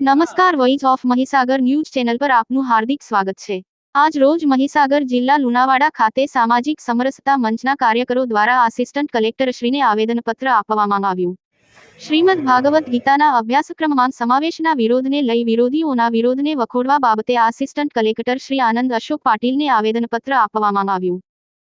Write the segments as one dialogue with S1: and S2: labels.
S1: નમસ્કાર voice of Mahisagar news channel પર આપનું હાર્દિક સ્વાગત છે. આજ રોજ મહીસાગર જિલ્લા લુણાવાડા ખાતે સામાજિક સમરસતા મંચના કાર્યકરો દ્વારા આસિસ્ટન્ટ કલેક્ટરશ્રીને આવેદનપત્ર આપવામાં આવ્યું. શ્રીમદ ભાગવત ગીતાના અભ્યાસક્રમમાં સમાવેશના વિરોધને લઈ વિરોધીઓના વિરોધને વખોડવા બાબતે આસિસ્ટન્ટ કલેક્ટર શ્રી આનંદ અશોક પાટીલને આવેદનપત્ર આપવામાં આવ્યું.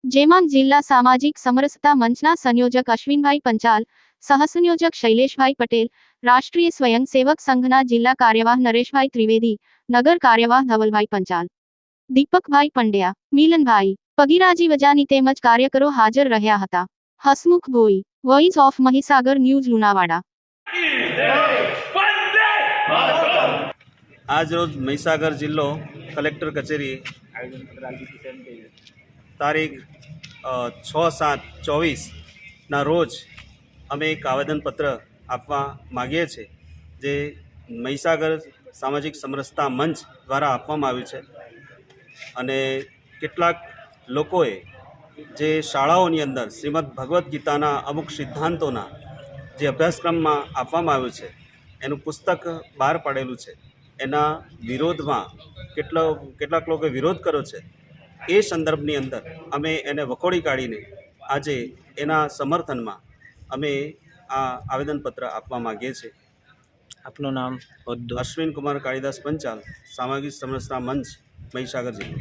S1: જેમાં જિલ્લા સામાજિક સમરસતા મંચના સંયોજક અશ્વિનભાઈ પંચાલ, સહસંયોજક શૈલેષભાઈ પટેલ રાષ્ટ્રીય સ્વયંસેવક સંઘના જિલ્લા કાર્યવાહ નરેશભાઈ ત્રિવેદી, નગર કાર્યવાહ ધવલભાઈ પંચાલ, દીપકભાઈ પંડ્યા, મિલનભાઈ, પગીરાજી વજાની તેમજ કાર્યકરો હાજર રહ્યા હતા. Hasmukh Bhoi, voice of Mahisagar news Lunawada.
S2: આજરોજ મહીસાગર જિલ્લો કલેક્ટર કચેરી તારીખ છ સાત ચોવીસના રોજ અમે એક આવેદનપત્ર આપવા માગીએ છીએ, જે મહીસાગર સામાજિક સમરસતા મંચ દ્વારા આપવામાં આવ્યું છે. અને કેટલાક લોકોએ જે શાળાઓની અંદર શ્રીમદ ભગવદ્ ગીતાના અમુક સિદ્ધાંતોના જે અભ્યાસક્રમમાં આપવામાં આવ્યું છે, એનું પુસ્તક બહાર પાડેલું છે. એના વિરોધમાં કેટલો, કેટલાક લોકોએ વિરોધ કર્યો છે. એ સંદર્ભની અંદર અમે એને વખોડી કાઢીને આજે એના સમર્થનમાં અમે આ આવેદનપત્ર આપવા માગીએ છીએ.
S3: આપનું નામ
S2: અશ્વિન કુમાર કાળીદાસ પંચાલ સામાજિક સમરસતા મંચ મહીસાગર જિલ્લો.